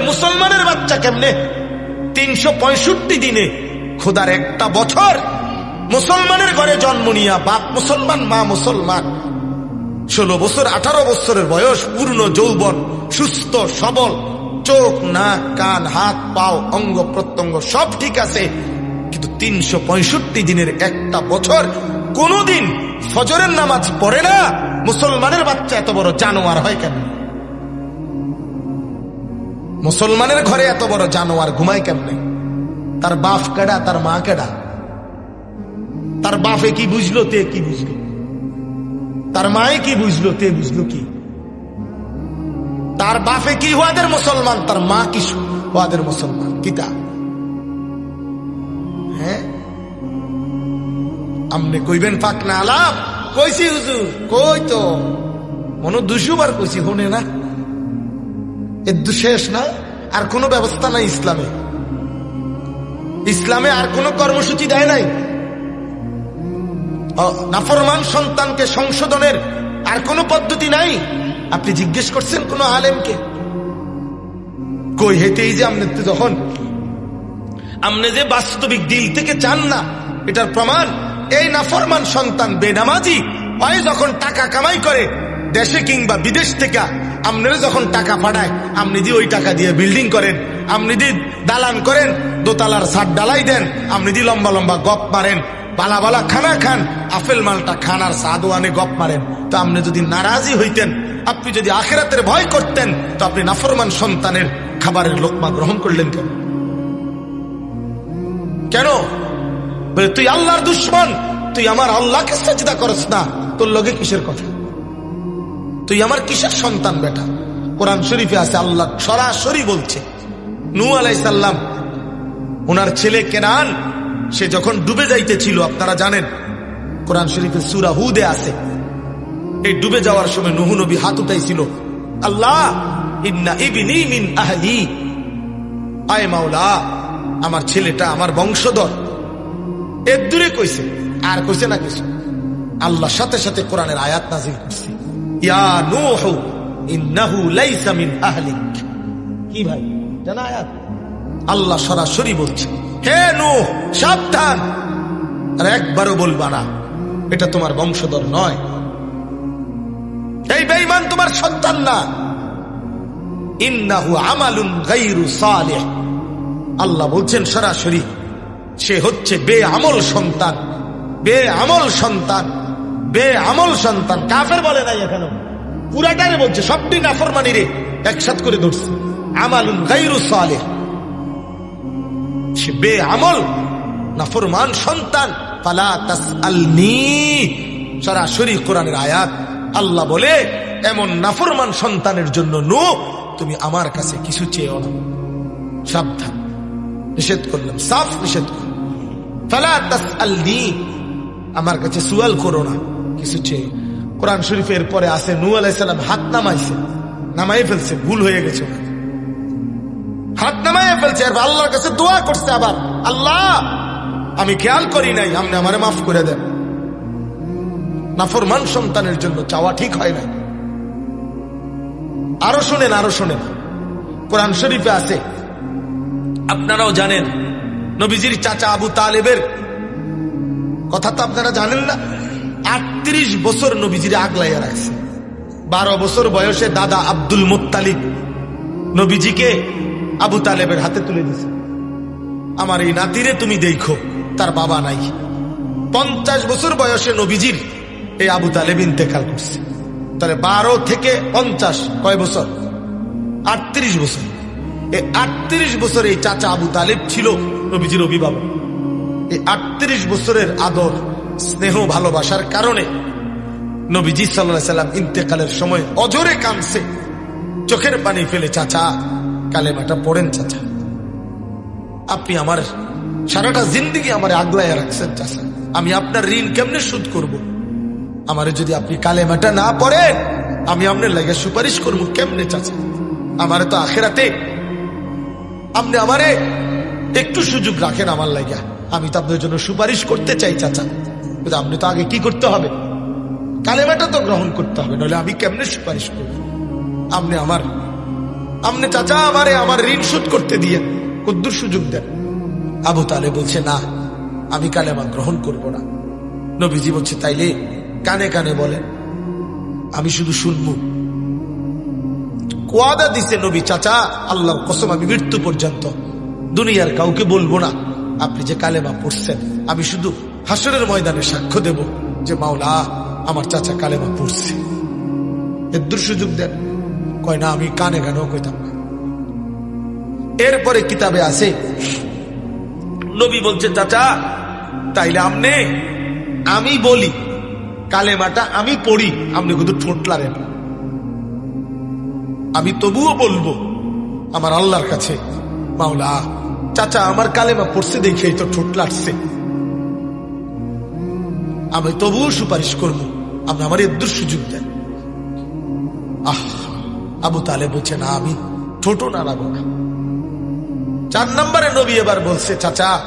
মুসলমানের বাচ্চা কেমনে? তিনশো পঁয়ষট্টি দিনে, খোদার একটা বছর, মুসলমানের ঘরে জন্ম নিয়া বাপ মুসলমান, মা মুসলমান। ষোলো বছর, আঠারো বছরের বয়স, পূর্ণ যৌবন, সুস্থ, সবল, চোখ, নাক, কান, হাত, পাও, অঙ্গ, প্রত্যঙ্গ, সব ঠিক আছে। কিন্তু তিনশো পঁয়ষট্টি দিনের একটা বছর, কোনদিন ফজরের নামাজ পড়ে না। মুসলমানের বাচ্চা এত বড় জানোয়ার হয় কেন মুসলমানের ঘরে এত বড় জানোয়ার ঘুমায় কেমনে? তার বাপ কেডা, তার মা কেডা? তার বাপে কি বুঝলো, তে কি বুঝলো? তার মায়ে কি বুঝলো, তে বুঝলো কি? তার বাপে কি হওয়াদের মুসলমান, তার মা কি হওয়াদের মুসলমান? কিতা? হ্যাঁ? আমনে কইবেন পাক না আলাপ? কইছি হুজুর, কই তো? মনো দুশুবার কইছি, হনে না? এর শেষ না, আর কোনো ব্যবস্থা নাই ইসলামে। ইসলামে আর কোনো কর্মসূচি দেয় নাই। নাফরমান সন্তানকে সংশোধনের আর কোনো পদ্ধতি নাই। আপনি জিজ্ঞেস করছেন কোন আলেমকে? কই হেঁটেই যে আপনি তো যখন। আপনি যে বাস্তবিক দিল থেকে চান না, এটার প্রমাণ, এই নাফরমান সন্তান বেনামাজি, হয় যখন টাকা কামাই করে দেশে কিংবা বিদেশ থেকে আপনারা যখন টাকা পাঠায় আপনি দিয়ে ওই টাকা দিয়ে বিল্ডিং করেন আপনি দিয়ে দালান করেন, দোতলার ছাদ ডালাই দেন আপনি দিয়ে লম্বা লম্বা গপ মারেন, বালা বালা খানা খান, আপেল মালটা খান আর আনে গপ মারেন। তো আপনি যদি নারাজি হইতেন, আপনি যদি আখেরাতের ভয় করতেন, তো আপনি নাফরমান সন্তানের খাবারের লোকমা গ্রহণ করলেন কেন? কেন? তুই আল্লাহর দুশ্মন, তুই আমার আল্লাহকে সাজদা করস না। তোর লগে কিসের কথা? তুই আমার কিসের সন্তান বেটা? কোরআন শরীফে আছে, আল্লাহ সরাসরি বলছে নু আলাইসাল্লাম ওনার ছেলে কেনান, সে যখন ডুবে যাইতেছিল, আপনারা জানেন, কোরআন শরীফে সুরা হুদে আছে। এই ডুবে যাওয়ার সময় নুহু নবী হাত উঠাইছিল, আল্লাহ মিন আয় মাওলা, আমার ছেলেটা আমার বংশধর। এর দূরে কইছে, আর কইছে না কিছু। আল্লাহ সাথে সাথে কোরআনের আয়াত নাজিল করছে। ইয়া নূহু, ইন্নাহু লাইসা মিন আহলিক। কি ভাই আয়াত? আল্লাহ সরাসরি বলছে, হে নূহ, সাবধান। আর একবারও বলবা না, এটা তোমার বংশধর নয়। এই বেঈমান তোমার সন্তান না। ইন্নাহু আমালুন গাইরু সালেহ। আল্লাহ বলছেন, সরাসরি, সে হচ্ছে বে আমল সন্তান বে আমল সন্তান। বে আমল সন্তান। কাফের বলে নাই এখানে। পুরাটারে বলছে, সবটি নাফরমানি রে একসাথ করে ধরছে। আমালুন গাইরু বে আমল নাফরমান সন্তান। তাসআলনি। সরাসরি আল্লাহ বলে, এমন নাফরমান সন্তানের জন্য তুমি আমার কাছে কিছু চেয়েও না। সাবধান। নিষেধ করলাম। সাফ নিষেধ করলাম। ফালা আমার কাছে সুয়াল করো না। কিছু চেয়ে। কোরআন শরীফের পরে আছে নু আলাইসাল্লাম হাত নামাইছে নামাই ফেলছে, ভুল হয়ে গেছে হাত নামাই ফেলছে আর আল্লাহর কাছে দোয়া করছে আবার, আল্লাহ, আমি খেয়াল করি নাই, আপনি আমারে মাফ করে দেন। নাফরমান সন্তানের জন্য চাওয়া ঠিক হয় না আরও শোনেন আরও শোনেন। কোরআন শরীফে আছে, আপনারাও জানেন, নবীজির চাচা আবু তালেবের, কথা তো আপনারা জানেন না। আটত্রিশ বছর নবীজির আগলাইয়া রাখছে। বারো বছর বয়সে দাদা আব্দুল মুত্তালিব নবীজিকে আবু তালেবের হাতে তুলে দিছে আমার এই নাতিরে তুমি দেখো, তার বাবা নাই। পঞ্চাশ বছর বয়সে নবীজির এই আবু তালেব ইন্তেকাল করছে। তাহলে বারো থেকে পঞ্চাশ কয় বছর? আটত্রিশ বছর। এই আটত্রিশ বছর এই চাচা আবু তালেব ছিল নবীজির অভিভাবক। এই আটত্রিশ বছরের আদর স্নেহ ভালোবাসার কারণে নবীজি সাল্লাম ইন্তেকালের সময় অজরে কানছে চোখের পানি ফেলে, চাচা, কালেমাটা পড়েন, চাচা। আপনি আমার সারাটা জিন্দিগি আমার আগলায় রাখছেন, চাচা। আমি আপনার ঋণ কেমনে শোধ করব। আমারে যদি আপনি কালেমাটা না পড়েন, আমি আপনার লাগে সুপারিশ করব কেমনে, চাচা? আমারে তো আখেরাতে আপনি আমারে একটু সুযোগ রাখেন আমার লাগে। আমি তো আপনার জন্য সুপারিশ করতে চাই, চাচা। আপনি তো আগে কি করতে হবে? কালেমাটা তো গ্রহণ করতে হবে নইলে আমি কেমনে সুপারিশ করব? আপনি আমার, আপনি চাচা আমারে আমার ঋণ শোধ করতে দিয়ে কদ্দুর সুযোগ দেন। আবু তালে বলছে, না, আমি কালেমা গ্রহণ করব না। নবীজি বলছে, তাইলে কানে কানে বলেন, আমি শুধু শুনব। কোয়াদা দিছে নবী, চাচা, আল্লাহর কসম, আমি মৃত্যু পর্যন্ত দুনিয়ার কাউকে বলব না। আপনি যে কালেমা পড়ছেন, আমি শুধু হাসরের ময়দানে সাক্ষ্য দেব যে মাওলা আমার চাচা কালেমা পড়ছে। এর সুযোগ দেন। কয়, না, আমি কানে কানেও কইতাম না। এরপরে কিতাবে আছে, নবী বলছে, চাচা, তাইলে আমনে আমি বলি, কালেমাটা আমি পড়ি আপনি কিন্তু ঠোঁটলারেন আমি তবুও বলব, আমার আল্লাহর কাছে, মাওলা, চাচা আমার কালেমা পড়ছে দেখে তো ঠোঁট লাটছে। আমি তবুও সুপারিশ করব, আপনি আমার এর সুযোগ দেন। আহ, আবু তালে বলছে না আমি ঠোঁটো নাড়াবো না। চার নম্বরে নবী এবার বলছে, চাচা,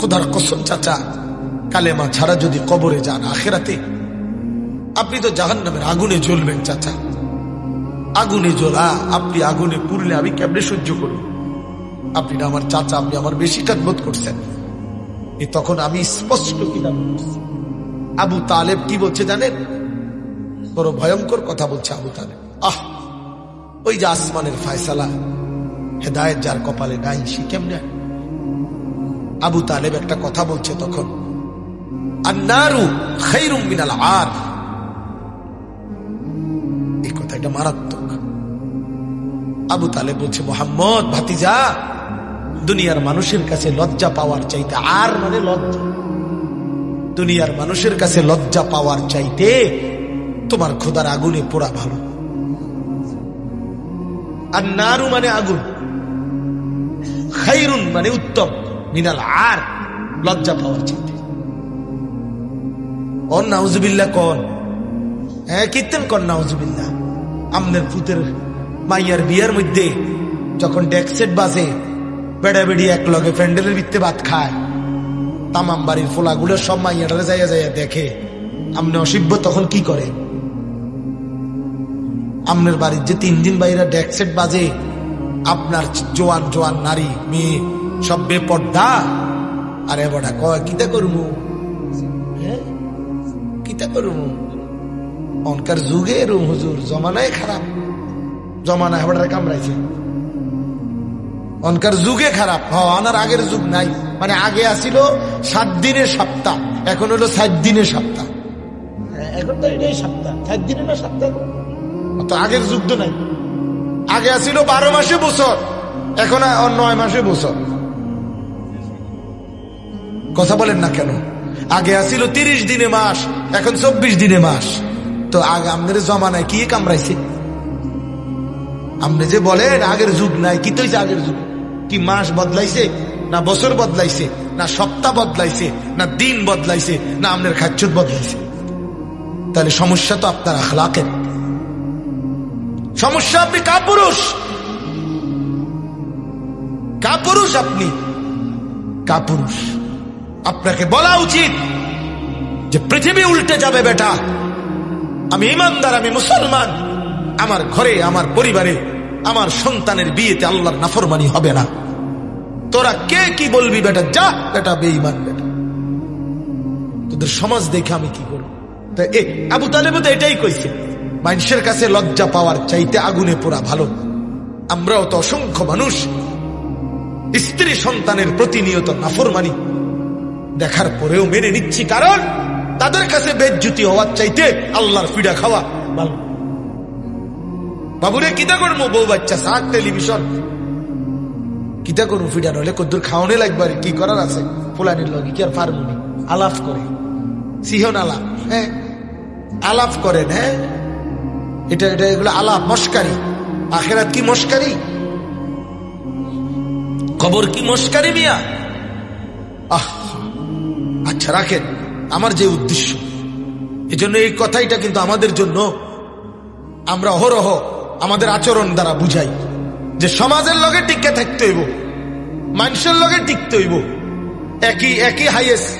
খোদার কসম চাচা, কালেমা ছাড়া যদি কবরে যান আখেরাতে, আপনি তো জাহান নামের আগুনে জ্বলবেন চাচা। আগুনে জ্বলা, আপনি আগুনে পুরলে আমি কেমনে সহ্য করব? আপনি না আমার চাচা, আপনি আমার বেশি কাজবোধ করছেন। তখন আমি স্পষ্ট কিনা বলছি। আবু তালেব কি বলছে জানেন? বড় ভয়ঙ্কর কথা বলছে আবু তালেব। আহ! ওই যে আসমানের ফায়সালা, হেদায়ত যার কপালে নাই, সে কেমনে? আবু তালেব একটা কথা বলছে তখন। আন্নারু খৈরুম মিনাল আর। এই কথাটা মারাত্মক। আবু তালেব বলছে, মোহাম্মদ ভাতিজা, দুনিয়ার মানুষের কাছে লজ্জা পাওয়ার চাইতে আর মানে লজ্জা? দুনিয়ার মানুষের কাছে লজ্জা পাওয়ার চাইতে তোমার খোদার আগুনে পোড়া ভালো। আর নারু মানে আগুন, খাইরুন মানে উত্তম, মিনাল আর, লজ্জা পাওয়ার চাইতে। অন নাউজুবিল্লা কন হ্যাঁ কীর্তন কর নাউজুবিল্লা আমনের পুতের মাইয়ার বিয়ার মধ্যে যখন ডেকসেট বাজে বেড়া বেড়ি এক লগে প্যান্ডেলের ভিত্তে ভাত খায়। তামাম বাড়ির ফোলাগুলো সব মাইয়াটারে যাইয়া যাইয়া দেখে। আমনে অসিব্য তখন কি করে? আমনের বাড়ির যে তিন দিন বাইরা ডেকসেট বাজে, আপনার জোয়ান জোয়ান নারী, মেয়ে, সব বেপর্দা। আরে বড়া, কয়, কিতা করব হ্যাঁ? কিতা করব অনকার যুগে রুম হুজুর জমানায় খারাপ। জমানায় হঠাৎ কামড়াইছে। অনকার যুগে খারাপ হ আনার আগের যুগ নাই। মানে আগে আসিল সাত দিনের সপ্তাহ এখন হলো সাত দিনের সপ্তাহ। এখন তো এটাই সপ্তাহ। সাত দিনের না সপ্তাহ? তো আগের যুগ তো নাই। আগে আসিল বারো মাসে বছর এখন নয় মাসে বছর। কথা বলেন না কেন? আগে আসিল তিরিশ দিনে মাস এখন চব্বিশ দিনে মাস। তো আগে আমাদের জমানায় কি কামড়াইছে? আপনি যে বলেন আগের যুগ নাই কি তো আগের যুগ? কি মাস বদলাইছে, না বছর বদলাইছে, না সপ্তাহ বদলাইছে, না দিন বদলাইছে, না আপনার খাচ্ছুত বদলাইছে? তাহলে সমস্যা তো আপনার আখলাকের। সমস্যা আপনি কাপুরুষ। কাপুরুষ আপনি। কাপুরুষ। আপনাকে বলা উচিত যে পৃথিবী উল্টে যাবে বেটা। আমি ইমানদার, আমি মুসলমান। আমার ঘরে, আমার পরিবারে, আমার সন্তানের বিয়েতে আল্লাহর নাফরমানি হবে না। তোরা কে কি বলবি বেটা? যা, বেটা, বেঈমান বেটা। তোদের সমাজ দেখে আমি কি করব? তা এ, আবু তালেব তো এটাই কইছে। মানুষের কাছে লজ্জা পাওয়ার চাইতে আগুনে পোড়া ভালো আমরাও তো অসংখ্য মানুষ। স্ত্রী সন্তানের প্রতিনিয়ত নাফরমানি। দেখার পরেও মেনে নিচ্ছি, কারণ তাদের কাছে বেজ্জুতি হওয়ার চাইতে আল্লাহর ফিডা খাওয়া ভালো। বাবুরে কিতা করব বউ বাচ্চা টেলিভিশন? কিতা করব ফিডা? নলে কদ্দুর খাওয়ানে লাগবে আর কি করার আছে? ফুলানির লগে কি আর ফার্মুনি আলাপ করে। সিহন আলাপ হ্যাঁ? আলাপ করেন হ্যাঁ? এটা এটা এগুলো আলাপ, মস্কারি। আখেরাত কি মস্কারি? খবর কি মস্কারি মিয়া? আহ আচ্ছা রাখেন। আমার যে উদ্দেশ্য। এজন্য এই কথাইটা কিন্তু আমাদের জন্য আমরা অহরহ আমাদের আচরণ দ্বারা বুঝাই। যে সমাজের লগে টিকে থাকতে হইব, মানুষের লগে টিকতে হইব। একই একই হাইয়েস্ট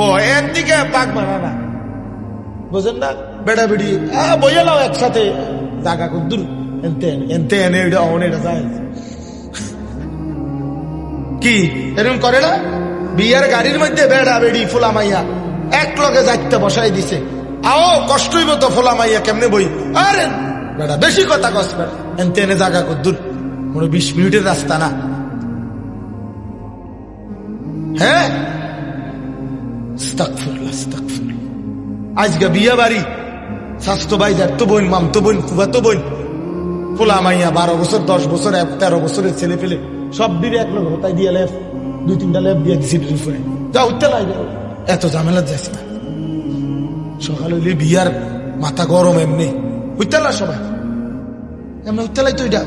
ও, এর দিকে পাক মারা না। বুঝেন না? বেড়া বেড়ি বইয়া নাও একসাথে। জাগা দূর এনতে এনতে, এনে এটা অন যায়। কি এরকম করে না? বিয়ার গাড়ির মধ্যে বেড়া বেড়ি ফুলা মাইয়া এক লগে যাইতে বসাই দিছে। আও, কষ্ট হইব তো ফুলা মাইয়া কেমনে বই? আরে, বেড়া, বেশি কথা কস বেড়া। এনতে, এনে জায়গা কদ্দুর। মনে বিশ মিনিটের রাস্তা না। হ্যাঁ। আজকে বিয়ে বাড়ি, স্বাস্থ্য ভাই তো বোন মাম তো বোন কুবা তো বোন, পোলা মাইয়া, বারো বছর, দশ বছর তেরো বছরের ছেলে পেলে সব দিলে এক লোক হতাই দিয়ে লেফ, দুই তিনটা লেফ দিয়ে দিছি ফোনে যা উঠতে লাগে এত ঝামেলা যাচ্ছে না। সকালে বিয়ার মাথা গরম এমনি। উঠতে সবাই। এমনি উঠতে তো এটা।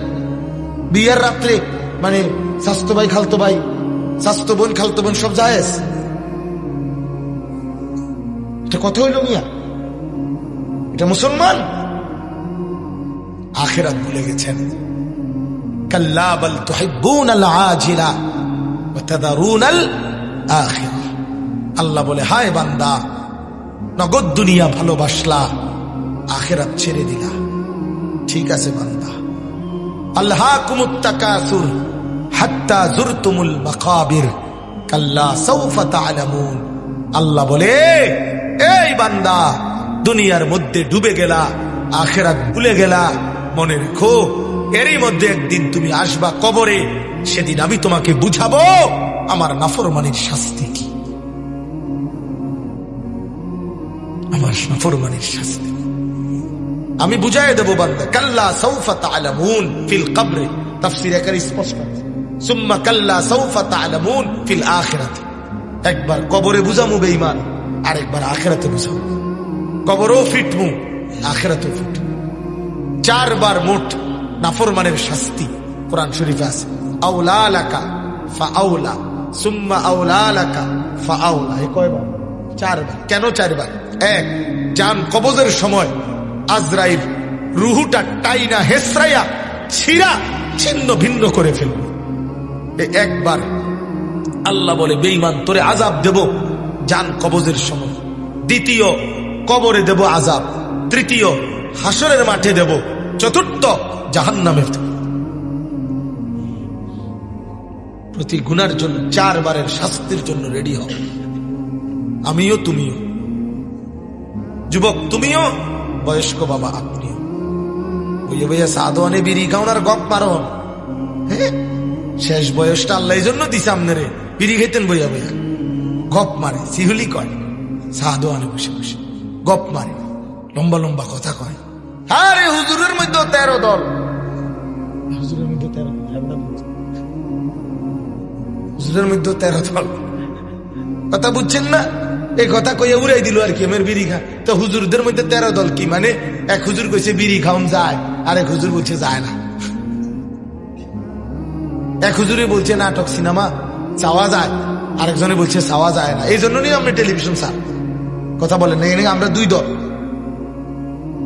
বিয়ার রাত্রে মানে স্বাস্থ্য ভাই, খালতো ভাই, স্বাস্থ্য বোন, খালতো বোন, সব যায় এটা কথা হইল মিয়া। এটা মুসলমান? আখেরাত ভুলে গেছেন। কাল্লা বল তুহিব্বুন আল আজিলা ওয়া তাদারুন আল আখিরা। আল্লাহ বলে, হায় বান্দা, নগদ দুনিয়া ভালোবাসলা, আখেরাত ছেড়ে দিলা। ঠিক আছে বান্দা। আল্লাহ কুমুত্তাকাসুর হাত্তা জুরতুমুল মাকাবির, কাল্লা সাউফা তা'লামুন। আল্লাহ বলে, এই বান্দা, দুনিয়ার মধ্যে ডুবে গেলা, আখেরাত ভুলে গেলা, মনে রেখো, এরই মধ্যে একদিন তুমি আসবা কবরে, সেদিন আমি তোমাকে বুঝাবো, আমার নাফরমানির শাস্তি কি? আমার নাফরমানির শাস্তি। আমি বুঝাই দেবো বান্দা, কাল্লা সৌফা তালামুন ফিল কবরে। তাফসির একার স্পষ্ট সুম্মা কাল্লা সৌফা তালামুন ফিল আখিরাত। একবার কবরে বুঝামু বেঈমান, আরেকবার আখেরাতে বুঝামু। কবরও ফিটমু আখেরাতে ফিটমু। চারবার মোট নাফরমানের শাস্তি কোরআন শরীফে আছে। আউলা লাকা, ফা আউলা সুম্মা আউলা লাকা, ফা আউলা এ কয়বার? চারবার। কেন চারবার? এক জান কবজের সময় আজরাইল রুহুটা টাইনা হেসরাইয়া ছিরা ছিন্ন ভিন্ন করে ফেলবে একবার আল্লাহ বলে বেইমান তোরে আজাব দেব যান কবজের সময়। দ্বিতীয়, কবরে দেব আজাব তৃতীয়, হাসরের মাঠে দেব। চতুর্থ জাহান নামে প্রতি গুনার জন্য চারবারের শাস্তির জন্য রেডি হও। আমিও তুমিও। যুবক, তুমিও বয়স্ক বাবা, আপনি। বইয়ে বইয়া সাদওয়ানে বিড়ি খাওয়ার গপ মারন। হ্যাঁ শেষ বয়সটা আল্লাহ জন্য দিছে আপনারে। বিড়ি খেতেন বইয়া বইয়া গপ মারে, সিহুলি কয়। সাদওয়ানে বসে বসে। গপ মারে। লম্বা লম্বা কথা কয়। আরে হুজুরের মধ্যে তেরো দল। হুজুরের মধ্যে তেরো হুজুরের মধ্যে তেরো দল। কথা বুঝছেন না? এই কথা কইয়া উড়াই দিল আর কি আমার বিড়ি খা। তো হুজুরদের মধ্যে তেরো দল কি মানে এক হুজুর কইছে, বিড়ি খাওন যায়। আর এক হুজুর বলছে, যায় না। এক হুজুরে বলছে, নাটক, সিনেমা, চাওয়া যায়। আরেকজনে বলছে, চাওয়া যায় না। এই জন্য নিয়ে আমরা টেলিভিশন স্যার। কথা বলেন না আমরা দুই দল।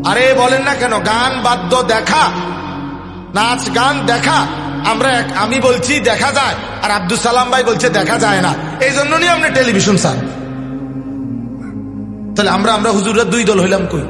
আরে বলেন না কেন, গান, বাদ্য দেখা, নাচ, গান দেখা, আমরা আমি বলছি, দেখা যায়, আর আব্দুল সালাম ভাই বলছে, দেখা যায় না। এই জন্য নিয়ে আমরা টেলিভিশন স্যার। তাহলে আমরা আমরা হুজুররা দুই দল হইলাম কই?